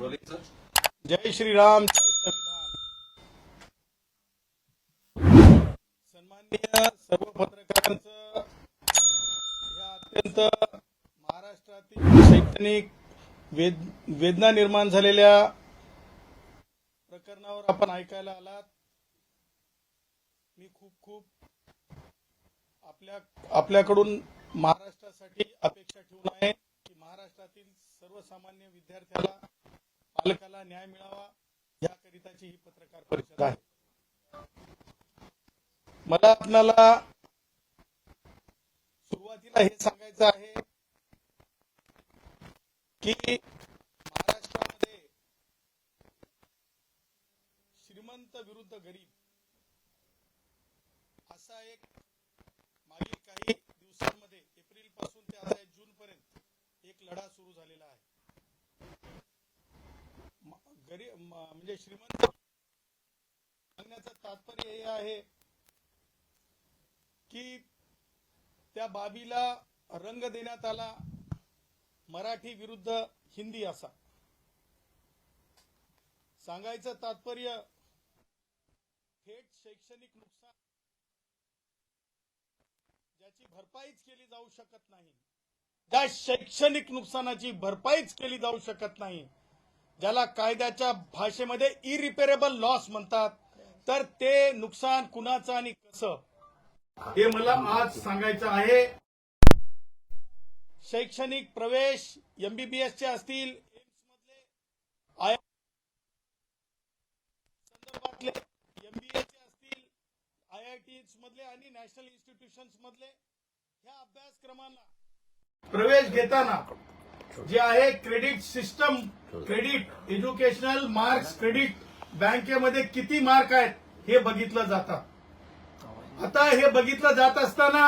जय श्रीराम जय संविधान। सन्माननीय सर्व पत्रकारांचं या अत्यंत महाराष्ट्रातील शैक्षणिक वेद वेदना निर्माण झालेल्या प्रकरणावर आपण ऐकायला आलात. मी खूप खूप आपल्या आपल्याकडून महाराष्ट्रासाठी अपेक्षा ठेवून आहे की महाराष्ट्रातील सर्वसामान्य विद्यार्थ्याला पालकाला न्याय मिळावा याकरिताची ही पत्रकार परिषद आहे. मला आपल्याला सुरुवातीला हे सांगायचं आहे की महाराष्ट्रामध्ये श्रीमंत विरुद्ध गरीब असा एक मागील काही दिवसांमध्ये एप्रिलपासून ते आता जून पर्यंत एक लढा सुरू झालेला आहे. गरीब म्हणजे श्रीमंत सांगण्याचं तात्पर्य हे आहे की त्या बाबीला रंग देण्यात आला मराठी विरुद्ध हिंदी असा. सांगायचं तात्पर्य थेट शैक्षणिक नुकसान ज्याची भरपाईच केली जाऊ शकत नाही त्या शैक्षणिक नुकसानाची भरपाईच केली जाऊ शकत नाही ज्याला कायद्याच्या भाषेमध्ये इरिपेरेबल लॉस म्हणतात. तर ते नुकसान कुणाचं आणि कसं? हे मला आज सांगायचं आहे. शैक्षणिक प्रवेश एमबीबीएसचे असतील एम्स मधले आय संदर्भातले एमबीएचे असतील आय आय टी मधले आणि नॅशनल इन्स्टिट्यूशन मधले ह्या अभ्यासक्रमांना प्रवेश घेताना जे आहे credit system credit educational marks credit. बँकेमध्ये किती मार्क आहेत हे बघितलं जातं. आता हे बघितलं जात असताना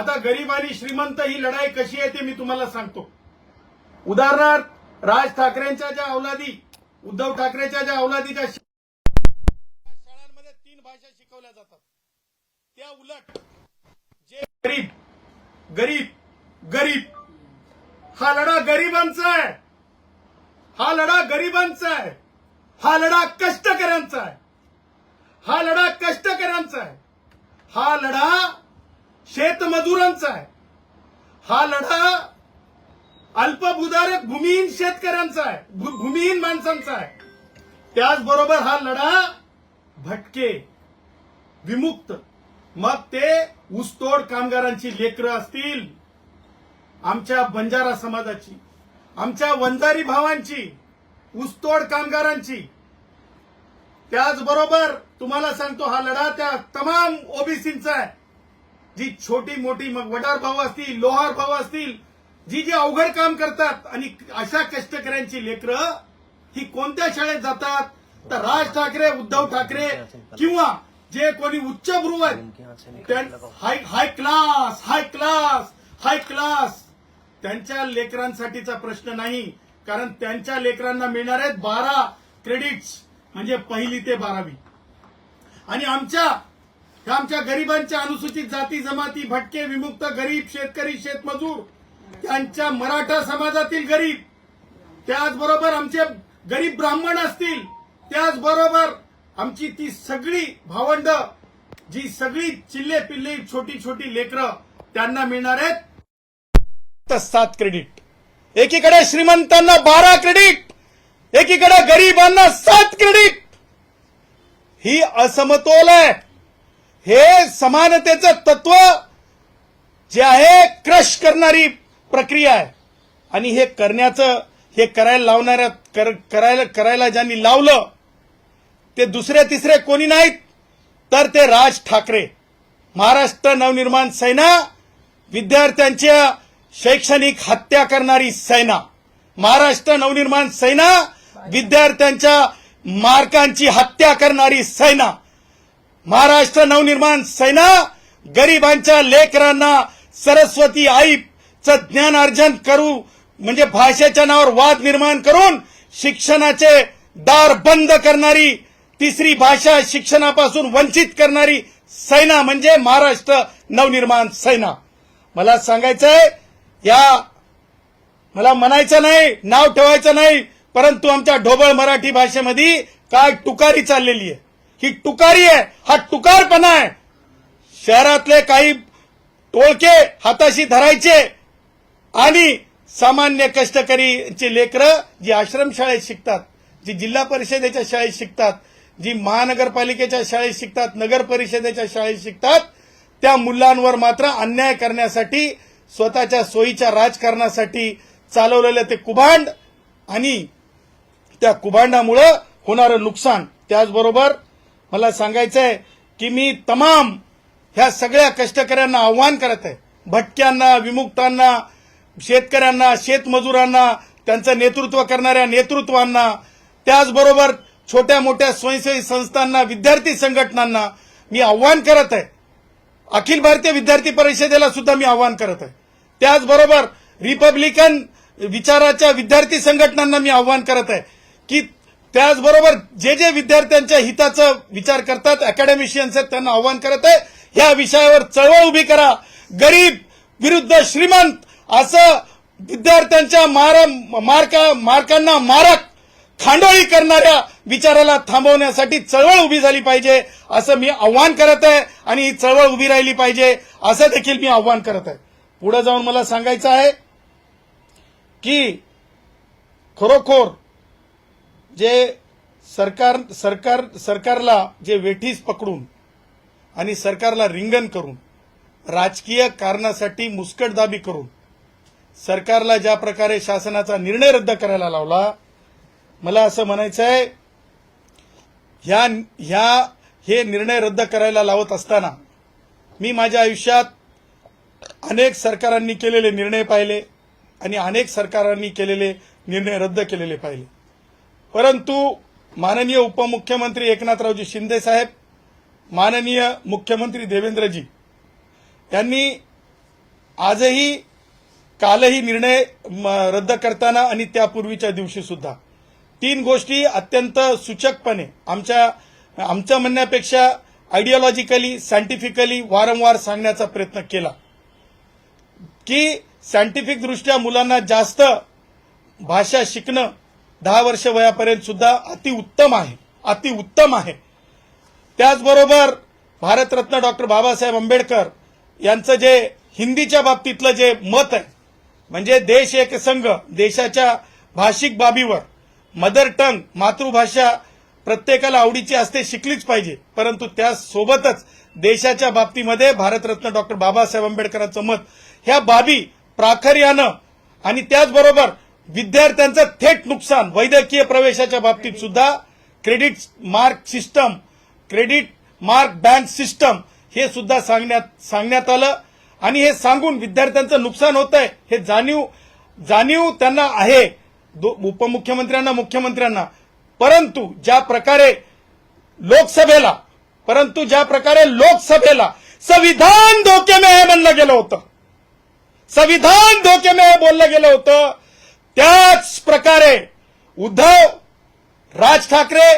आता गरीब आणि श्रीमंत ही लढाई कशी आहे ते मी तुम्हाला सांगतो. उदाहरणार्थ राज ठाकरेंच्या ज्या अवलादी उद्धव ठाकरेच्या ज्या अवलादीच्या शाळांमध्ये तीन भाषा शिकवल्या जातात. त्या उलट जे गरीब गरीब गरीब हा लढा गरिबांचा आहे. हा लढा गरिबांचा आहे. हा लढा कष्टकऱ्यांचा आहे. हा लढा कष्टकऱ्यांचा आहे. हा लढा शेतमजुरांचा आहे. हा लढा अल्पभूधारक भूमिहीन शेतकऱ्यांचा आहे. भू- भूमिहीन माणसांचा आहे. त्याचबरोबर हा लढा भटके विमुक्त. मग ते ऊसतोड कामगारांची लेकरं असतील आमच्या बंजारा समाजाची आमच्या वंजारी भावांची ऊसतोड कामगारांची. त्याचबरोबर तुम्हाला सांगतो हा लढा त्या तमाम ओबीसींचा आहे. जी छोटी मोठी मग वडार भाऊ असतील लोहार भाऊ असतील जी जी अवघड काम करतात आणि अशा कष्टकऱ्यांची लेकरं ही कोणत्या शाळेत जातात? तर राज ठाकरे उद्धव ठाकरे किंवा जे कोणी उच्चभ्रू आहेत high class high class high class. त्यांच्या लेकरांसाठीचा प्रश्न नाही कारण त्यांच्या लेकरांना मिळणार आहेत बारा क्रेडिट्स म्हणजे पहिली ते बारावी. आणि आमच्या ह्या आमच्या गरिबांच्या अनुसूचित जाती जमाती भटके विमुक्त गरीब शेतकरी शेतमजूर त्यांच्या मराठा समाजातील गरीब त्याचबरोबर आमचे गरीब ब्राह्मण असतील त्याचबरोबर आमची ती सगळी भावंड जी सगळी चिल्ले पिल्ले छोटी छोटी लेकरं त्यांना मिळणार आहेत. सात क्रेडिट एकीकडे श्रीमंतांना बारा क्रेडिट एकीकडे गरिबांना सात क्रेडिट ही असमतोल आहे. हे समानतेचं तत्व जे आहे क्रश करणारी प्रक्रिया आहे. आणि हे करण्याचं हे करायला लावणाऱ्या कर- करायला करायला ज्यांनी लावलं ते दुसरे तिसरे कोणी नाहीत. तर ते राज ठाकरे. महाराष्ट्र नवनिर्माण सेना विद्यार्थ्यांच्या शैक्षणिक हत्या करणारी सेना महाराष्ट्र नवनिर्माण सेना विद्यार्थ्यांच्या मार्कांची हत्या करणारी सेना महाराष्ट्र नवनिर्माण सेना गरिबांच्या लेकरांना सरस्वती आईचं ज्ञान अर्जन करू म्हणजे भाषेच्या नावावर वाद निर्माण करून शिक्षणाचे दार बंद करणारी तिसरी भाषा शिक्षणापासून वंचित करणारी सेना म्हणजे महाराष्ट्र नवनिर्माण सेना. मला सांगायचंय या. मला म्हणायचं नाही नाव ठेवायचं नाही परंतु आमच्या ढोबळ मराठी भाषेमध्ये काय टुकारी चाललेली आहे. ही टुकारी आहे हा टुकारपणा आहे. शहरातले काही टोळके हाताशी धरायचे आणि सामान्य कष्टकरीची लेकरं जी आश्रमशाळेत शिकतात जी जिल्हा परिषदेच्या शाळेत शिकतात जी महानगरपालिकेच्या शाळेत शिकतात नगर परिषदेच्या शाळेत शिकतात त्या मुलांवर मात्र अन्याय करण्यासाठी स्वतःच्या सोयीच्या राजकारणासाठी चालवलेलं ते कुभांड आणि त्या कुभांडामुळं होणारं नुकसान. त्याचबरोबर मला सांगायचं आहे की मी तमाम ह्या सगळ्या कष्टकऱ्यांना आव्हान करत आहे. भटक्यांना विमुक्तांना शेतकऱ्यांना शेतमजुरांना त्यांचं नेतृत्व करणाऱ्या नेतृत्वांना त्याचबरोबर छोट्या मोठ्या स्वयंसेवी संस्थांना विद्यार्थी संघटनांना मी आव्हान करत आहे. अखिल भारतीय विद्यार्थी परिषदेला सुद्धा मी आव्हान करत आहे. त्याचबरोबर रिपब्लिकन विचाराच्या विद्यार्थी संघटनांना मी आव्हान करत आहे की त्याचबरोबर जे जे विद्यार्थ्यांच्या हिताचा विचार करतात अकॅडमिशियन्स आहेत त्यांना आव्हान करत आहे. या विषयावर चळवळ उभी करा. गरीब विरुद्ध श्रीमंत असं विद्यार्थ्यांच्या मार मार्का मार्कांना मारक खांडोळी करणाऱ्या विचाराला थांबवण्यासाठी चळवळ उभी झाली पाहिजे असं मी आव्हान करत आहे आणि ही चळवळ उभी राहिली पाहिजे असं देखील मी आव्हान करत आहे. पुढे जाऊन मला सांगायचं आहे की खरोखर जे सरकार सरकार सरकारला जे वेठीस पकडून आणि सरकारला रिंगण करून राजकीय कारणासाठी मुस्कटदाबी करून सरकारला ज्या प्रकारे शासनाचा निर्णय रद्द करायला लावला मला असं म्हणायचं आहे ह्या ह्या हे निर्णय रद्द करायला लावत असताना मी माझ्या आयुष्यात अनेक सरकारांनी केलेले निर्णय पाहिले आणि अनेक सरकारांनी केलेले निर्णय रद्द केलेले पाहिले. परंतु माननीय उपमुख्यमंत्री एकनाथरावजी शिंदे साहेब माननीय मुख्यमंत्री देवेंद्रजी यांनी आजही कालही निर्णय म, रद्द करताना आणि त्यापूर्वीच्या दिवशी सुद्धा तीन गोष्टी अत्यंत सूचकपणे आमच्या आमच्या म्हणण्यापेक्षा आयडिओलॉजिकली सायंटिफिकली वारंवार सांगण्याचा प्रयत्न केला. की सायंटिफिक दृष्ट्या मुलांना जास्त भाषा शिकणं दहा वर्ष वयापर्यंत सुद्धा अतिउत्तम आहे अतिउत्तम आहे. त्याचबरोबर भारतरत्न डॉक्टर बाबासाहेब आंबेडकर यांचं जे हिंदीच्या बाबतीतलं जे मत आहे म्हणजे देश एक संघ देशाच्या भाषिक बाबीवर मदर टंग मातृभाषा प्रत्येकाला आवडीची असते शिकलीच पाहिजे. परंतु त्यासोबतच देशाच्या बाबतीमध्ये भारतरत्न डॉक्टर बाबासाहेब आंबेडकरांचं मत ह्या बाबी प्राखर्यानं आणि त्याचबरोबर विद्यार्थ्यांचं थेट नुकसान वैद्यकीय प्रवेशाच्या बाबतीत सुद्धा credit mark system credit mark bank system हे सुद्धा सांगण्यात सांगण्यात आलं. आणि हे सांगून विद्यार्थ्यांचं नुकसान होत आहे हे जाणीव जाणीव त्यांना आहे. दो- उपमुख्यमंत्र्यांना मुख्यमंत्र्यांना. परंतु ज्या प्रकारे लोकसभेला परंतु ज्या प्रकारे लोकसभेला संविधान धोके में म्हणलं गेलं होतं संविधान धोक्याने बोललं गेलं होतं. त्याच प्रकारे उद्धव राज ठाकरे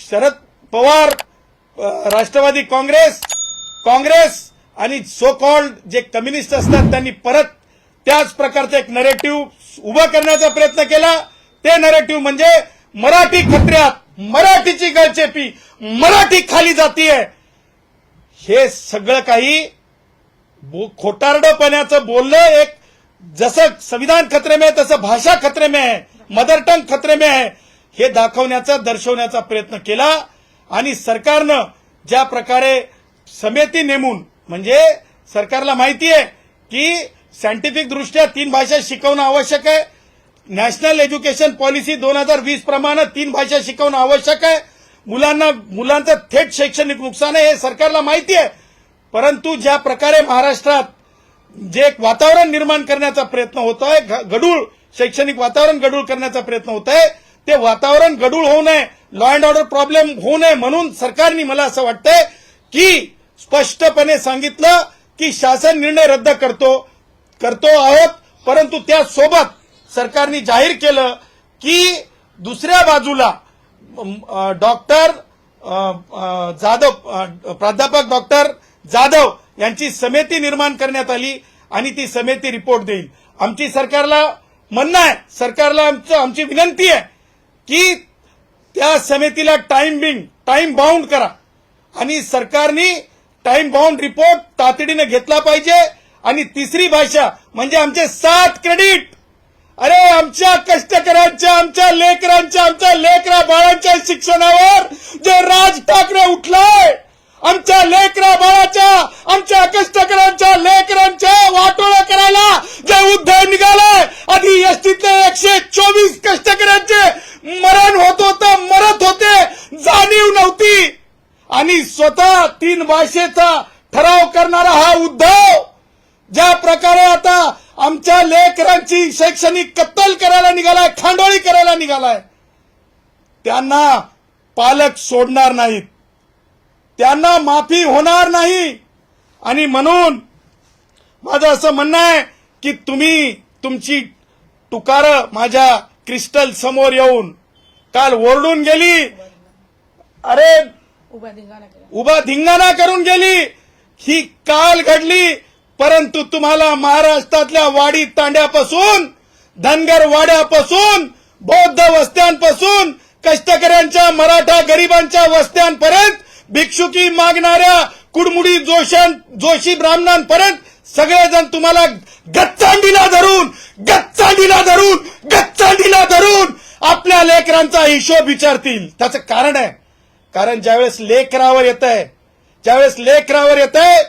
शरद पवार राष्ट्रवादी काँग्रेस काँग्रेस आणि सो कॉल्ड जे कम्युनिस्ट असतात त्यांनी परत त्याच प्रकारचं एक नरेटिव्ह उभं करण्याचा प्रयत्न केला. ते नरेटिव्ह म्हणजे मराठी खत्र्यात मराठीची गळचेपी मराठी खाली जातीय. हे सगळं काही खोटारडपणाचं बोलणं एक जसं संविधान खतरे में तसं भाषा खतरे में आहे मदर टंग खतरे में आहे. हे दाखवण्याचा दर्शवण्याचा प्रयत्न केला आणि सरकारनं ज्या प्रकारे समिती नेमून म्हणजे सरकारला माहिती आहे की सायंटिफिक दृष्ट्या तीन भाषा शिकवणं आवश्यक आहे. नॅशनल एज्युकेशन पॉलिसी दोन हजार वीस प्रमाणे तीन भाषा शिकवणं आवश्यक आहे. मुलांना मुलांचं थेट शैक्षणिक नुकसान आहे हे सरकारला माहिती आहे. परंतु ज्या प्रकारे महाराष्ट्रात जे एक वातावरण निर्माण करण्याचा प्रयत्न होतो आहे गडूळ शैक्षणिक वातावरण गडूळ करण्याचा प्रयत्न होत आहे ते वातावरण गडूळ होऊ नये लॉ अँड ऑर्डर प्रॉब्लेम होऊ नये म्हणून सरकारने मला असं वाटतंय की स्पष्टपणे सांगितलं की शासन निर्णय रद्द करतो करतो आहोत. परंतु त्यासोबत सरकारने जाहीर केलं की दुसऱ्या बाजूला डॉक्टर जाधव प्राध्यापक डॉक्टर जाधव यांची समिती निर्माण करण्यात आली आणि ती समिती रिपोर्ट देईल. आमची सरकारला म्हणणं आहे सरकारला आमचं आमची विनंती आहे की त्या समितीला टाइम बिंग टाइम बाउंड करा. आणि सरकारने टाइम बाउंड रिपोर्ट तातडीनं घेतला पाहिजे. आणि तिसरी भाषा म्हणजे आमचे सात क्रेडिट अरे आमच्या कष्टकऱ्यांच्या आमच्या लेकरांच्या आमच्या लेकरा बाळांच्या शिक्षणावर जे राज ठाकरे उठलाय आमच्या लेकरा बाळाच्या आमच्या कष्टकऱ्यांच्या लेकरांच्या वाटोळा करायला जे उद्धव निघालाय आधी एसटीतले एकशे चोवीस कष्टकऱ्यांचे मरण होत होतं मरत होते जाणीव नव्हती. आणि स्वतः तीन भाषेचा ठराव करणारा हा उद्धव ज्या प्रकारे आता आमच्या लेकरांची शैक्षणिक कत्तल करायला निघालाय खांडोळी करायला निघालाय त्यांना पालक सोडणार नाहीत. त्यांना माफी होणार नाही. आणि म्हणून माझं असं म्हणणं आहे की तुम्ही तुमची टुकार माझ्या क्रिस्टल समोर येऊन काल ओरडून गेली. अरे उभा धिंगाणा करून गेली. ही काल घडली. परंतु तुम्हाला महाराष्ट्रातल्या वाडी तांड्यापासून धनगर वाड्यापासून बौद्ध वस्त्यांपासून कष्टकऱ्यांच्या मराठा गरिबांच्या वस्त्यांपर्यंत भिक्षुकी मागणाऱ्या कुडमुडी जोशां जोशी ब्राह्मणांपर्यंत सगळेजण तुम्हाला गच्चांडीला धरून गच्चांडीला धरून गच्चांडीला धरून आपल्या लेकरांचा हिशोब विचारतील. त्याचं कारण आहे. कारण ज्यावेळेस लेकरावर येत आहे ज्यावेळेस लेकरावर येत आहे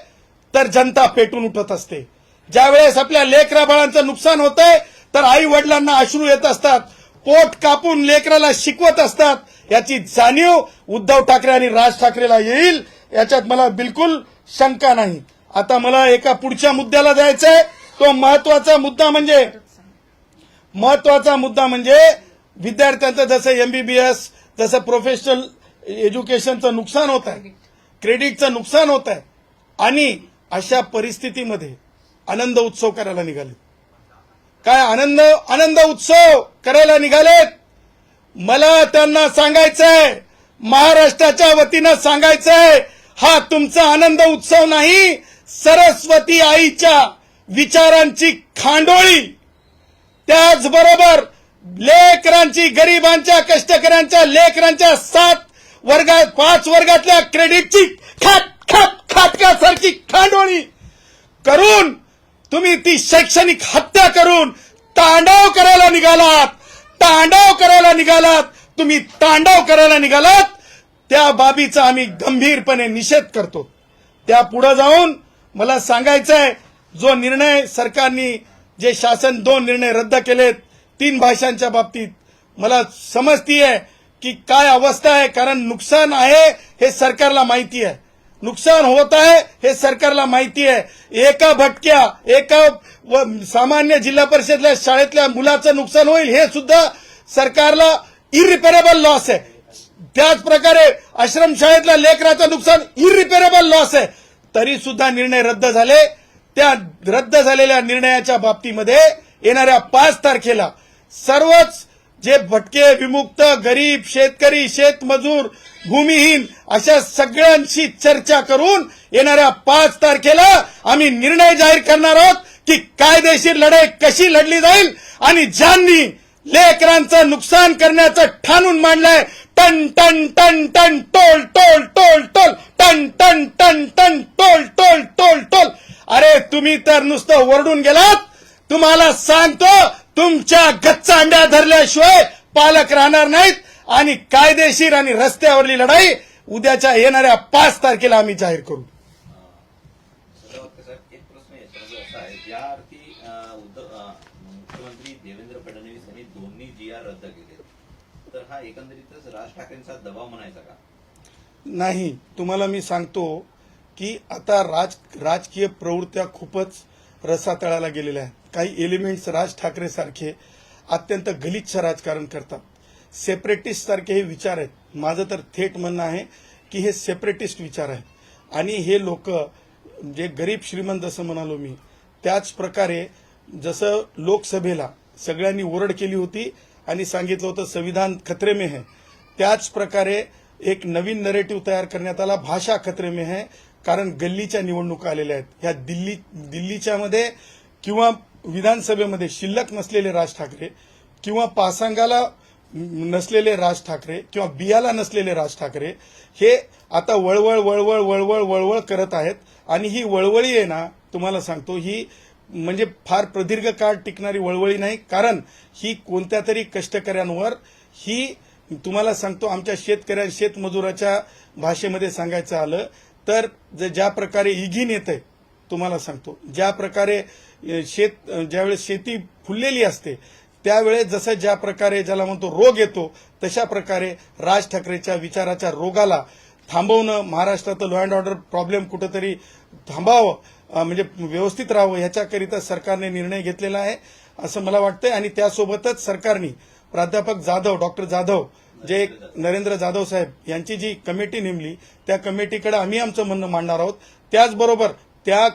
तर जनता पेटून उठत असते. ज्यावेळेस आपल्या लेकरा बाळांचं नुकसान होत आहे तर आई वडिलांना अश्रू येत असतात. पोट कापून लेकराला शिकवत असतात. याची जाणीव उद्धव ठाकरे आणि राज ठाकरेला येईल याच्यात मला बिलकुल शंका नाही. आता मला एका पुढच्या मुद्द्याला जायचंय. तो महत्त्वाचा मुद्दा म्हणजे महत्त्वाचा मुद्दा म्हणजे विद्यार्थ्यांचं जसं एमबीबीएस जसं प्रोफेशनल एज्युकेशनचं नुकसान होत आहे क्रेडिटचं नुकसान होत आहे आणि अशा परिस्थितीमध्ये आनंद उत्सव करायला निघाले काय आनंद? आनंद उत्सव करायला निघालेत. मला त्यांना सांगायचंय महाराष्ट्राच्या वतीनं सांगायचंय हा तुमचा आनंद उत्सव नाही सरस्वती आईच्या विचारांची खांडोळी. त्याचबरोबर लेकरांची गरिबांच्या कष्टकऱ्यांच्या लेकरांच्या सात वर्गात पाच वर्गातल्या क्रेडिटची खाट खाट खाटक्यासारखी खांडोळी करून तुम्ही ती शैक्षणिक हत्या करून तांडव करायला निघालात. तांडव करायला निघालात तुम्ही तांडव करायला निघालात त्या बाबीचा आम्ही गंभीरपणे निषेध करतो. त्या पुढे जाऊन मला सांगायचंय जो निर्णय सरकारने जे शासन दोन निर्णय रद्द केलेत तीन भाषांच्या बाबतीत मला समजतीये की काय अवस्था आहे कारण नुकसान आहे हे सरकारला माहिती आहे नुकसान होत आहे हे सरकारला माहिती आहे एका भटक्या एका सामान्य जिल्हा परिषदल्या शाळेतल्या मुलाचं नुकसान होईल हे सुद्धा सरकारला इरिपेरेबल लॉस आहे. त्याच प्रकारे आश्रमशाळेतल्या लेकराचं नुकसान इरिपेरेबल लॉस आहे. तरी सुद्धा निर्णय रद्द झाले. त्या रद्द झालेल्या निर्णयाच्या बाबतीमध्ये येणाऱ्या पाच तारखेला सर्वच जे भटके विमुक्त गरीब शेतकरी शेतमजूर भूमिहीन अशा सगळ्यांशी चर्चा करून येणाऱ्या पाच तारखेला आम्ही निर्णय जाहीर करणार आहोत की कायदेशीर लढाई कशी लढली जाईल आणि ज्यांनी लेकरांचं नुकसान करण्याचं ठाणून मांडलंय. टन टन टन टन टोल टोल टोल टोल. टन टन टन टन टोल टोल टोल टोल. अरे तुम्ही तर नुसतं ओरडून गेलात. तुम्हाला सांगतो तुमच्या गच्चा अंड्या धरल्याशिवाय पालक राहणार नाहीत आणि कायदेशीर आणि रस्त्यावरली लढाई उद्याच्या येणाऱ्या पाच तारखेला आम्ही जाहीर करू. हा एकंदरीतच राज ठाकरेंचा दबाव म्हणायचा का? नाही. तुम्हाला मी सांगतो की आता राज राजकीय प्रवृत्त्या खूपच रसातळाला गेलेल्या आहेत. काही एलिमेंट्स राज ठाकरे सारखे अत्यंत गलिच्छ राजकारण करतात. सेपरेटिस्ट सारखे हे विचार आहेत. माझं तर थेट म्हणणं आहे की हे सेपरेटिस्ट विचार आहेत. आणि हे लोक जे गरीब श्रीमंत जसं म्हणालो मी त्याच प्रकारे जसं लोकसभेला सगळ्यांनी ओरड केली होती आणि सांगितलं होतं संविधान खतरे में है. त्याच प्रकारे एक नवीन नरेटिव्ह तयार करण्यात आला. भाषा खतरे में है. कारण गल्लीच्या निवडणुका आलेल्या आहेत. ह्या दिल्ली दिल्लीच्या मध्ये किंवा विधानसभेमध्ये शिल्लक नसलेले राज ठाकरे किंवा पासांगाला नसलेले राज ठाकरे किंवा बियाला नसलेले राज ठाकरे हे आता वळवळ वळवळ वळवळ वळवळ करत आहेत. आणि ही वळवळी आहे ना तुम्हाला सांगतो ही म्हणजे फार प्रदीर्घ काळ टिकणारी वळवळी नाही. कारण ही कोणत्या तरी कष्टकऱ्यांवर ही तुम्हाला सांगतो आमच्या शेतकऱ्या शेतमजुराच्या भाषेमध्ये सांगायचं आलं तर ज- ज्या प्रकारे इघीन येत आहे तुम्हाला सांगतो ज्या प्रकारे शेत ज्यावेळेस शेती फुललेली असते त्यावेळेस जसं ज्या प्रकारे ज्याला म्हणतो रोग येतो तशा प्रकारे राज ठाकरेच्या विचाराच्या रोगाला थांबवणं महाराष्ट्रात लॉ अँड ऑर्डर प्रॉब्लेम कुठंतरी थांबावं म्हणजे व्यवस्थित राहावं ह्याच्याकरिता सरकारने निर्णय घेतलेला आहे असं मला वाटतंय. आणि त्यासोबतच सरकारने प्राध्यापक जाधव डॉक्टर जाधव जे नरेंद्र जाधव साहेब यांची जी कमिटी नेमली त्या कमिटीकडे आम्ही आमचं म्हणणं मांडणार आहोत. त्याचबरोबर त्या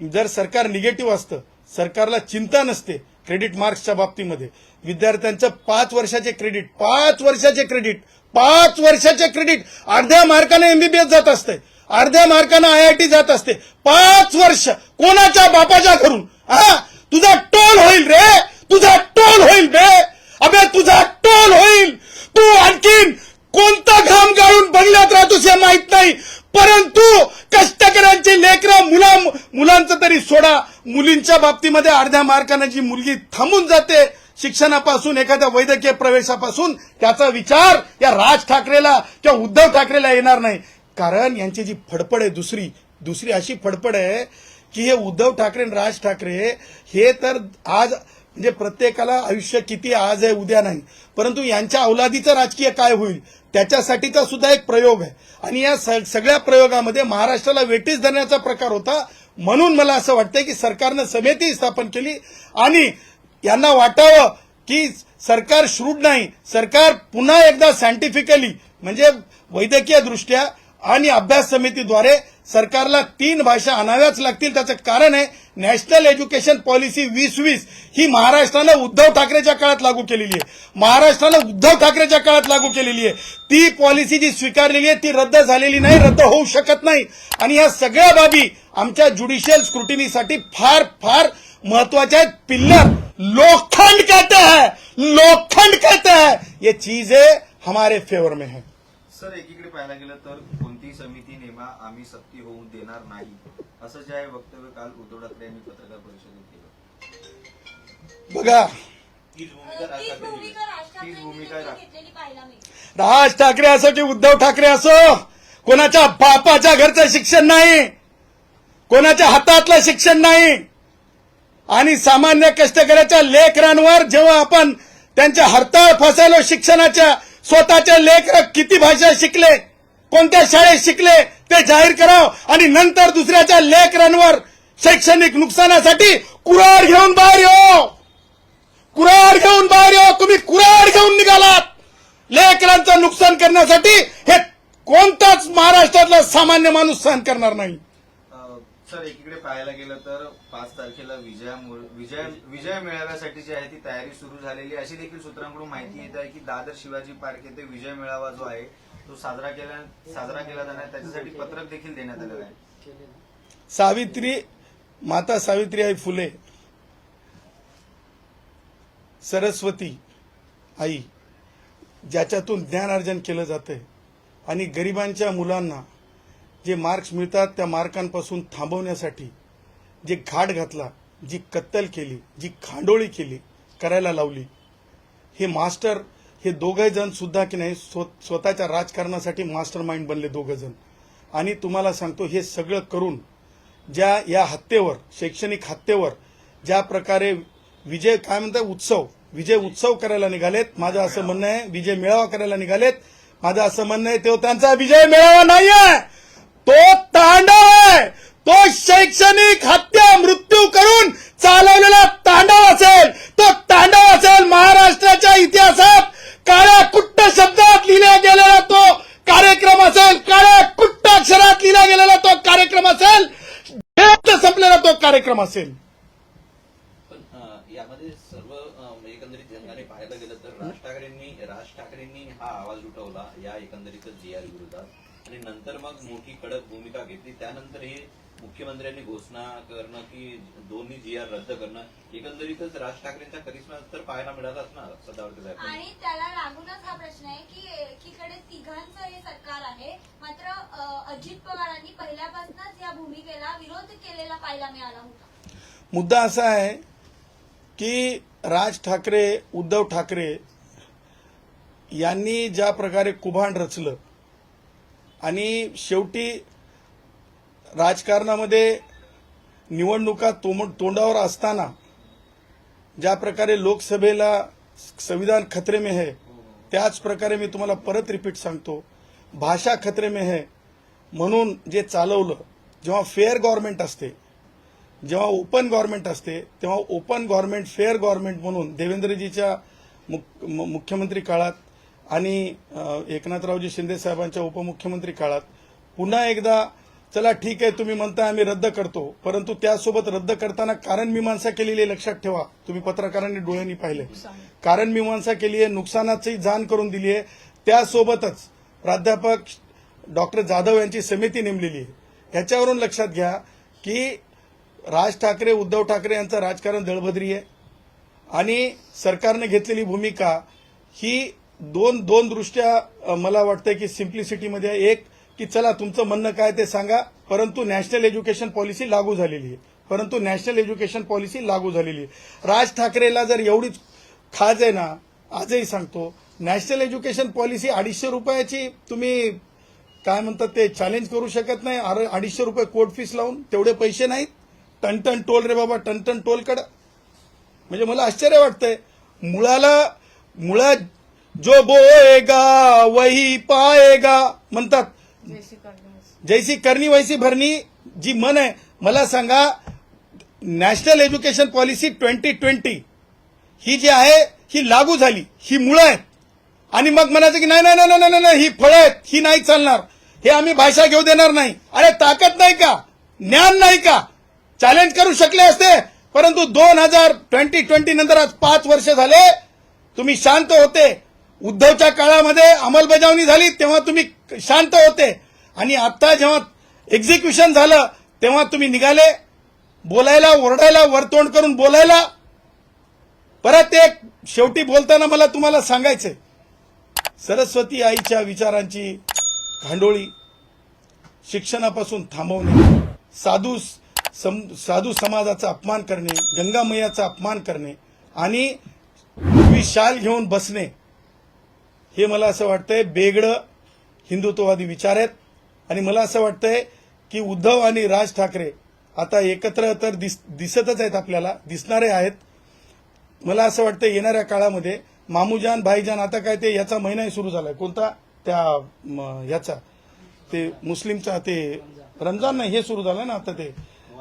जर सरकार निगेटिव्ह असतं सरकारला चिंता नसते क्रेडिट मार्क्सच्या बाबतीमध्ये. विद्यार्थ्यांचं पाच वर्षाचे क्रेडिट पाच वर्षाचे क्रेडिट पाच वर्षाचे क्रेडिट अर्ध्या मार्काने एमबीबीएस जात असतंय. अर्ध्या मार्कानं आयआयटी जात असते. पाच वर्ष कोणाच्या बापाच्या घरून? हा? तुझा टोल होईल रे. तुझा टोल होईल रे. अबे तुझा टोल होईल. तू आणखीन कोणता घाम गाळून बंगल्यात राहतोस हे माहीत नाही. परंतु कष्टकऱ्यांची लेकरं मुला मुलांचं तरी सोडा. मुलींच्या बाबतीमध्ये अर्ध्या मार्कानं जी मुलगी थांबून जाते शिक्षणापासून एखाद्या वैद्यकीय प्रवेशापासून त्याचा विचार या राज ठाकरेला किंवा उद्धव ठाकरेला येणार नाही. कारण यांची जी फडफड आहे दुसरी दुसरी अशी फडफड आहे की हे उद्धव ठाकरे आणि राज ठाकरे हे तर आज म्हणजे प्रत्येकाला आयुष्य किती आज आहे उद्या नाही परंतु यांच्या अवलादीचं राजकीय काय होईल त्याच्यासाठीचा सुद्धा एक प्रयोग आहे. आणि या सगळ्या प्रयोगामध्ये महाराष्ट्राला वेटीस धरण्याचा प्रकार होता म्हणून मला असं वाटतंय की सरकारनं समिती स्थापन केली आणि यांना वाटावं की सरकार श्रूड नाही सरकार पुन्हा एकदा सायंटिफिकली म्हणजे वैद्यकीय दृष्ट्या आणि अभ्यास समितीद्वारे सरकारला तीन भाषा आणाव्याच लागतील. त्याचं कारण आहे नॅशनल एज्युकेशन पॉलिसी वीस वीस ही महाराष्ट्रानं उद्धव ठाकरेच्या काळात लागू केलेली आहे. महाराष्ट्रानं उद्धव ठाकरेच्या काळात लागू केलेली आहे. ती पॉलिसी जी स्वीकारलेली आहे ती रद्द झालेली नाही रद्द होऊ शकत नाही. आणि या सगळ्या बाबी आमच्या ज्युडिशियल स्क्रुटिनीसाठी फार फार महत्त्वाच्या आहेत. पिल्लर लोखंड कहते हैं लोखंड कहते हैं. ये चीजें हमारे फेवर में है. सर एकीकडे पाहायला गेलं तर कोणतीही समिती नेमा आम्ही सक्ती होऊन देणार नाही असं जे आहे वक्तव्य काल उद्धव ठाकरे यांनी पत्रकार परिषदेत केलं. बघा. तीच भूमिका राज ठाकरे असो की उद्धव ठाकरे असो कोणाच्या बापाच्या घरचं शिक्षण नाही कोणाच्या हातातलं शिक्षण नाही आणि सामान्य कष्टकऱ्याच्या लेकरांवर जेव्हा आपण त्यांच्या हरताळ फसायलो शिक्षणाच्या स्वतःचे लेकर किती भाषा शिकले कोणत्या शाळेत शिकले ते जाहीर करावं आणि नंतर दुसऱ्याच्या लेकरांवर शैक्षणिक नुकसानासाठी कुराड घेऊन बाहेर येऊ. कुराड घेऊन बाहेर येऊ. तुम्ही कुराड घेऊन निघालात. लेकरांचं नुकसान करण्यासाठी हे कोणताच महाराष्ट्रातला सामान्य माणूस सहन करणार नाही. सर एकीकडे पाहायला गेलं तर पाच तारखेला विजया विजय विजय मेळाव्यासाठी जी आहे ती तयारी सुरू झालेली. अशी देखील सूत्रांकडून माहिती येत आहे की दादर शिवाजी पार्क येथे विजय मेळावा जो आहे तो साजरा केला साजरा केला जाणार. त्याच्यासाठी पत्रक देखील देण्यात आलेलं आहे. सावित्री माता सावित्रीबाई फुले सरस्वती आई ज्याच्यातून ज्ञान अर्जन केलं जातंय. आणि गरिबांच्या मुलांना जे मार्क्स मिळतात त्या मार्कांपासून थांबवण्यासाठी जे घाट घातला जी कत्तल केली जी खांडोळी केली करायला लावली हे मास्टर हे दोघे जण सुद्धा की नाही स्व- स्वतःच्या राजकारणासाठी मास्टर माइंड बनले दोघं जण. आणि तुम्हाला सांगतो हे सगळं करून ज्या या हत्येवर शैक्षणिक हत्येवर ज्या प्रकारे विजय काय म्हणतात उत्सव विजय उत्सव करायला निघालेत माझं असं म्हणणं आहे विजय मेळावा करायला निघालेत माझं असं म्हणणं आहे तेव्हा त्यांचा विजय मेळावा नाहीये! तो तांडव आहे. तो शैक्षणिक हत्या मृत्यू करून चालवलेला तांडव असेल. तो तांडव असेल महाराष्ट्राच्या इतिहासात. काळ्या कुट्ट शब्दात लिहिला गेलेला तो कार्यक्रम असेल. काळ्या कुट्ट अक्षरात लिहिला गेलेला तो कार्यक्रम असेल. संपलेला तो कार्यक्रम असेल. यामध्ये सर्व म्हणजे एकंदरीत जंगाने पाहायला गेलं तर राज ठाकरेंनी राज ठाकरेंनी हा आवाज उठवला. या एकंदरीतच जी आर आणि नंतर मग मोठी कडक भूमिका घेतली. त्यानंतर हे मुख्यमंत्र्यांनी घोषणा करणं की दोन्ही जी आर रद्द करणं एकंदरीतच राज ठाकरेंचा करिश्मा तर पाहायला मिळालाच ना सदावर्ते साहेब. आणि त्याला लागूनच हा प्रश्न आहे की एकीकडे तिघांचं हे सरकार आहे मात्र अजित पवारांनी पहिल्यापासूनच या भूमिकेला विरोध केलेला पाहायला मिळाला होता. मुद्दा असा आहे की राज ठाकरे उद्धव ठाकरे यांनी ज्या प्रकारे कुभांड रचलं आणि शेवटी राजकारणामध्ये निवडणुका तोम- तोंडावर असताना ज्या प्रकारे लोकसभेला संविधान खतरे में है त्याच प्रकारे मी तुम्हाला परत रिपीट सांगतो. भाषा खतरे में है म्हणून जे चालवलं जेव्हा फेअर गव्हर्नमेंट असते जेव्हा ओपन गव्हर्नमेंट असते तेव्हा ओपन गव्हर्नमेंट फेअर गव्हर्नमेंट म्हणून देवेंद्रजीच्या मु- मुख्यमंत्री काळात आणि एकनाथरावजी शिंदे साहेबांच्या उपमुख्यमंत्री काळात पुन्हा एकदा चला ठीक आहे तुम्ही म्हणताय आम्ही रद्द करतो परंतु त्यासोबत रद्द करताना कारण मीमांसा केलेली आहे, लक्षात ठेवा. तुम्ही पत्रकारांनी डोळ्यांनी पाहिले. कारण मीमांसा केली आहे नुकसानाची जाण करून दिली आहे. त्यासोबतच प्राध्यापक डॉक्टर जाधव यांची समिती नेमलेली आहे. ह्याच्यावरून लक्षात घ्या की राज ठाकरे उद्धव ठाकरे यांचं राजकारण दळभद्री आहे. आणि सरकारने घेतलेली भूमिका ही दोन दोन दृष्ट्या मला वाटतं की सिम्प्लिसिटीमध्ये आहे. एक की चला तुमचं म्हणणं काय ते सांगा. परंतु नॅशनल एज्युकेशन पॉलिसी लागू झालेली आहे. परंतु नॅशनल एज्युकेशन पॉलिसी लागू झालेली आहे. राज ठाकरेला जर एवढीच खाज आहे ना आजही सांगतो नॅशनल एज्युकेशन पॉलिसी अडीचशे रुपयाची तुम्ही काय म्हणतात ते चॅलेंज करू शकत नाही. अरे अडीचशे रुपये कोर्ट फीस लावून तेवढे पैसे नाहीत. टनटन टोल रे बाबा टनटन टोलकडं. म्हणजे मला आश्चर्य वाटतंय. मुळाला मुळात जो बोएगा वही पाएगा म्हणतात. जैसी करणी वैसी. भरणी जी मन आहे मला सांगा national education policy twenty twenty ही जी आहे ही लागू झाली ही मुळं आहेत. आणि मग म्हणायचं की नाही नाही नाही नाही, नाही नाही ही फळं आहेत ही नाही चालणार. हे आम्ही भाषा घेऊ देणार नाही. अरे ताकद नाही का? ज्ञान नाही का? चॅलेंज करू शकले असते परंतु दोन हजार ट्वेंटी ट्वेंटी नंतर आज पाच वर्ष झाले तुम्ही शांत होते उद्धवच्या काळामध्ये अंमलबजावणी झाली तेव्हा तुम्ही शांत होते. आणि आता जेव्हा एक्झिक्युशन झालं तेव्हा तुम्ही निघाले. बोलायला ओरडायला वरतोंड करून बोलायला. परत एक शेवटी बोलताना मला तुम्हाला सांगायचंय. सरस्वती आईच्या विचारांची खांडोळी शिक्षणापासून थांबवणे साधू सम- साधू समाजाचा अपमान करणे गंगामयाचा अपमान करणे आणि विशाल घेऊन बसणे. हे मला असं वाटतंय बेगडं हिंदुत्ववादी विचार आहेत. आणि मला असं वाटतंय की उद्धव आणि राज ठाकरे आता एकत्र तर दिस दिसतच आहेत आपल्याला दिसणारे आहेत. मला असं वाटतं येणाऱ्या काळामध्ये मामूजान भाईजान आता काय ते याचा महिनाही सुरू झालाय. कोणता? त्या म, याचा. ते मुस्लिमचा ते रमजान नाही हे सुरू झालं ना आता ते.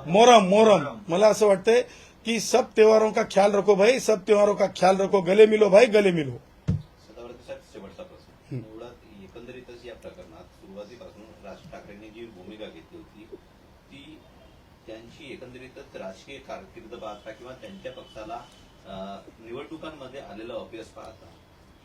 मोहरम मोहरम. मला असं वाटतंय की सब त्योहारों का ख्याल रखो भाई सब त्योहारों का ख्याल रखो. गले मिलो भाई गले मिलो सदावर्ते साहेब शेवटचा प्रश्न मुळात एकंदरीतच या प्रकरणात सुरुवातीपासून राज ठाकरेंनी जी भूमिका घेतली होती ती त्यांची एकंदरीतच राजकीय कारकीर्द पाहता किंवा त्यांच्या पक्षाला निवडणुकांमध्ये आलेलं अपयश पाहता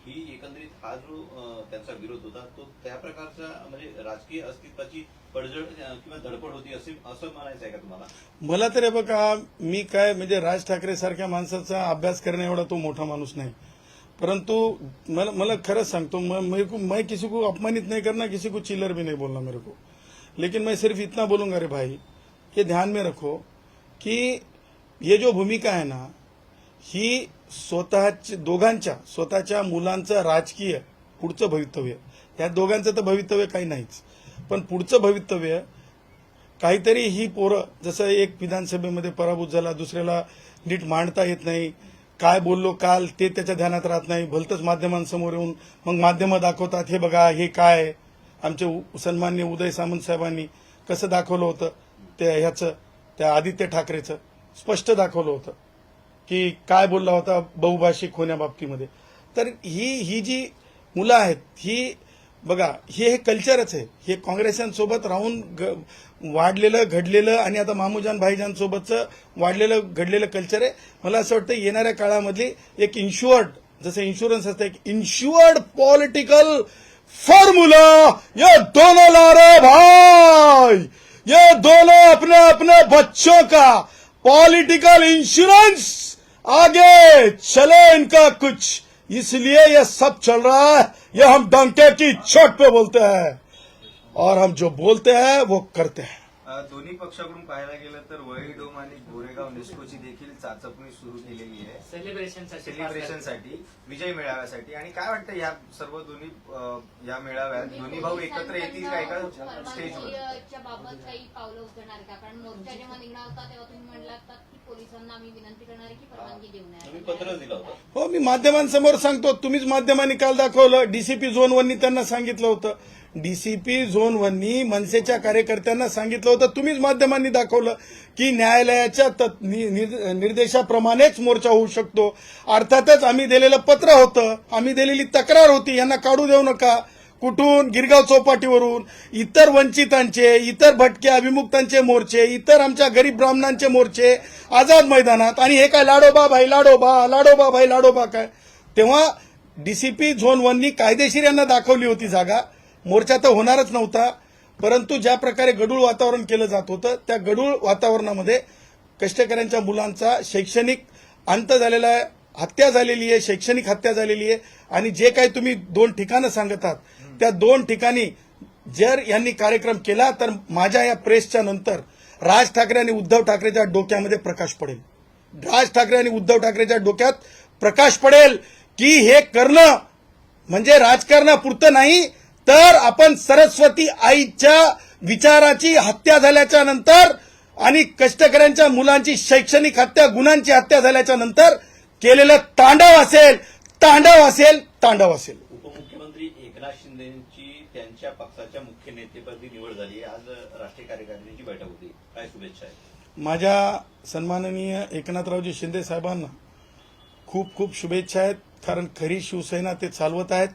ही एकंदरीत हा जो त्यांचा विरोध होता तो त्या प्रकारचा म्हणजे राजकीय अस्तित्वाची पडझड किंवा धडपड होती असे असं म्हणायचं आहे का तुम्हाला? मला तरी बघा मी काय म्हणजे राज ठाकरे सारख्या माणसाचा अभ्यास करणे एवढा तो मोठा माणूस नाही. परंतु मला मला खरंच सांगतो मैं को मैं किसी को अपमानित नहीं करना किसी को चिल्लर भी नहीं बोलना मेरे को. लेकिन मैं सिर्फ इतना बोलूंगा रे भाई ये ध्यान में रखो की हे जो भूमिका आहे ना ही स्वतःच्या दोघांच्या स्वतःच्या मुलांचं राजकीय पुढचं भवितव्य. या दोघांचं तर भवितव्य काही नाहीच. पण पुढचं भवितव्य काहीतरी ही पोरं जसं एक विधानसभेमध्ये पराभूत झाला दुसऱ्याला नीट मांडता येत नाही. काय बोललो काल ते त्याच्या ध्यानात राहत नाही. भलतंच माध्यमांसमोर येऊन मग माध्यमं दाखवतात हे बघा हे काय? आमचे उ- सन्मान्य उदय सामंत साहेबांनी कसं दाखवलं होतं त्या ह्याचं त्या आदित्य ठाकरेचं स्पष्ट दाखवलं होतं की काय बोलला होता बहुभाषिक होण्याबाबतीमध्ये तर ही ही जी मुलं आहेत ही बघा हे हे कल्चरच आहे. हे काँग्रेसांसोबत राहून ग- वाढलेलं घडलेलं आणि आता मामूजान भाईजानसोबतचं वाढलेलं घडलेलं कल्चर आहे. मला असं वाटतं येणाऱ्या काळामधली एक इन्शुअर्ड जसं इन्शुरन्स असतं एक इन्शुअर्ड पॉलिटिकल फॉर्मूला या दोन ला भाई! ये दोनों अपने अपने बच्चों का पॉलिटिकल इंश्योरेंस आगे चले इनका कुछ। इसलिए ये सब चल रहा है। ये हम डंके की चोट पे बोलते हैं। और हम जो बोलते हैं, वो करते हैं। दोन्ही पक्षाकडून पाहायला गेलं तर वळी डोम आणि गोरेगाव नेस्कोची देखील चाचपणी सुरू केलेली आहे. सेलिब्रेशनसाठी सेलिब्रेशनसाठी विजय मेळाव्यासाठी. आणि काय वाटतं या सर्व दोन्ही या मेळाव्यात दोन्ही भाऊ एकत्र येतील का एका स्टेजवर परवानगीच्या बाबत काही पावलं उचलणार का? कारण मोर्चा जेव्हा निघणार होता तेव्हा तुम्ही म्हणलात की पोलिसांना आम्ही विनंती करणार आहे की परवानगी देऊ नये. पत्र दिलं होतं. हो मी माध्यमांसमोर सांगतो. तुम्हीच माध्यमांनी काल दाखवलं. डीसीपी झोन वननी त्यांना सांगितलं होतं. डीसीपी झोन वननी मनसेच्या कार्यकर्त्यांना सांगितलं होतं. तुम्हीच माध्यमांनी दाखवलं की न्यायालयाच्या तत्- नि- नि- निर्देशाप्रमाणेच मोर्चा होऊ शकतो. अर्थातच आम्ही दिलेलं पत्र होतं. आम्ही दिलेली तक्रार होती. यांना काढू देऊ नका. कुठून? गिरगाव चौपाटीवरून. इतर वंचितांचे इतर भटक्या अभिमुक्तांचे मोर्चे इतर आमच्या गरीब ब्राह्मणांचे मोर्चे आझाद मैदानात. आणि हे काय लाडोबा भाई लाडोबा लाडोबा भाई लाडोबा काय? तेव्हा डीसीपी झोन वननी कायदेशीर यांना दाखवली होती जागा. मोर्चा तर होणारच नव्हता परंतु ज्या प्रकारे गडूळ वातावरण केलं जात होतं त्या गडूळ वातावरणामध्ये कष्टकऱ्यांच्या मुलांचा शैक्षणिक अंत झालेला आहे हत्या झालेली आहे शैक्षणिक हत्या झालेली आहे आणि जे काही तुम्ही दोन ठिकाणं सांगत आहात त्या दोन ठिकाणी जर यांनी कार्यक्रम केला तर माझ्या या प्रेसच्या नंतर राज ठाकरे आणि उद्धव ठाकरेच्या डोक्यामध्ये प्रकाश पडेल. राज ठाकरे आणि उद्धव ठाकरेच्या डोक्यात प्रकाश पडेल की हे करणं म्हणजे राजकारणापुरतं नाही तर आपण सरस्वती आईच्या विचाराची हत्या झाल्याच्यानंतर आणि कष्टकऱ्यांच्या मुलांची शैक्षणिक हत्या गुणांची हत्या झाल्याच्यानंतर केलेलं तांडव असेल तांडव असेल तांडव असेल. उपमुख्यमंत्री एकनाथ शिंदेची त्यांच्या पक्षाच्या मुख्य नेतेपदी निवड झाली. आज राष्ट्रीय कार्यकारिणीची बैठक होती. काय शुभेच्छा आहे माझ्या सन्माननीय एकनाथरावजी शिंदे साहेबांना खूप खूप शुभेच्छा आहेत कारण खरी शिवसेना ते चालवत आहेत.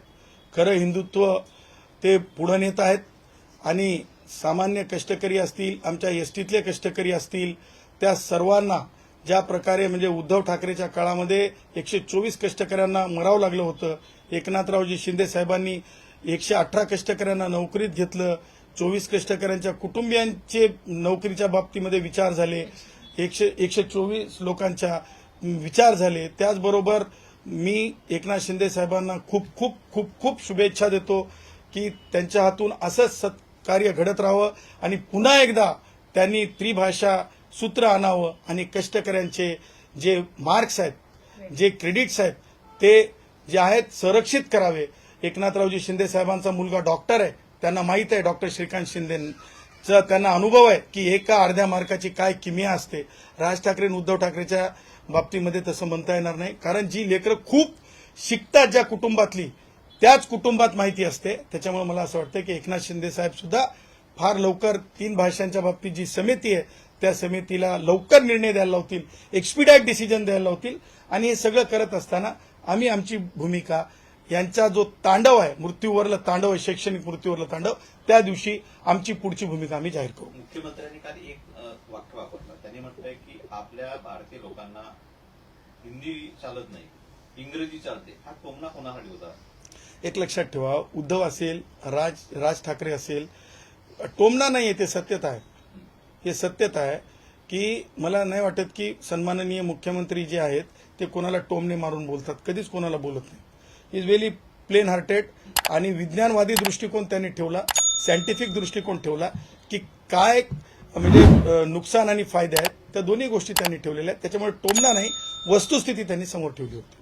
खरं हिंदुत्व ते पुढं नेत आहेत. आणि सामान्य कष्टकरी असतील आमच्या एसटीतले कष्टकरी असतील त्या सर्वांना ज्या प्रकारे म्हणजे उद्धव ठाकरेच्या काळामध्ये एकशे चोवीस कष्टकऱ्यांना मरावं लागलं होतं एकनाथरावजी शिंदे साहेबांनी एकशे अठरा कष्टकऱ्यांना नोकरीत घेतलं चोवीस कष्टकऱ्यांच्या कुटुंबियांचे नोकरीच्या बाबतीमध्ये विचार झाले एकशे एकशे चोवीस लोकांच्या विचार झाले. त्याचबरोबर मी एकनाथ शिंदे साहेबांना खूप खूप खूप खूप शुभेच्छा देतो. की त्यांच्या हातून असंच सत्कार्य घडत राहावं आणि पुन्हा एकदा त्यांनी त्रिभाषा सूत्र आणावं आणि कष्टकऱ्यांचे जे मार्क्स आहेत जे क्रेडिट्स आहेत ते जे आहेत संरक्षित करावे. एकनाथरावजी शिंदे साहेबांचा मुलगा डॉक्टर आहे त्यांना माहीत आहे डॉक्टर श्रीकांत शिंदेचा त्यांना अनुभव आहे की एका अर्ध्या मार्काची काय किमिया असते. राज ठाकरे उद्धव ठाकरेच्या बाबतीमध्ये तसं म्हणता येणार नाही. कारण जी लेकरं खूप शिकतात ज्या कुटुंबातली त्याच कुटुंबात माहिती असते. त्याच्यामुळे मला असं वाटतं की एकनाथ शिंदे साहेब सुद्धा फार लवकर तीन भाषांच्या बाबतीत जी समिती आहे त्या समितीला लवकर निर्णय द्यायला लावतील एक्सपिडाईट डिसिजन द्यायला लावतील आणि हे सगळं करत असताना आम्ही आमची भूमिका यांचा जो तांडव आहे मृत्यूवरलं तांडव आहे शैक्षणिक मृत्यूवरलं तांडव त्या दिवशी आमची पुढची भूमिका आम्ही जाहीर करू. मुख्यमंत्र्यांनी काल एक वाक्य वापरलं. त्यांनी म्हटलंय की आपल्या भारतीय लोकांना हिंदी चालत नाही इंग्रजी चालते. हा कोमना कोणासाठी होता? एक लक्षात ठेवा उद्धव असेल राज राज ठाकरे असेल टोमना नाही आहे ते सत्यता आहे. हे सत्यता आहे की मला नाही वाटत की सन्माननीय मुख्यमंत्री जे आहेत ते कोणाला टोमने मारून बोलतात. कधीच कोणाला बोलत नाही. इज व्हेरी प्लेन हार्टेड आणि विज्ञानवादी दृष्टिकोन त्यांनी ठेवला सायंटिफिक दृष्टिकोन ठेवला की काय म्हणजे नुकसान आणि फायदे आहेत त्या दोन्ही गोष्टी त्यांनी ठेवलेल्या आहेत. त्याच्यामुळे टोमना नाही वस्तुस्थिती त्यांनी समोर ठेवली होती.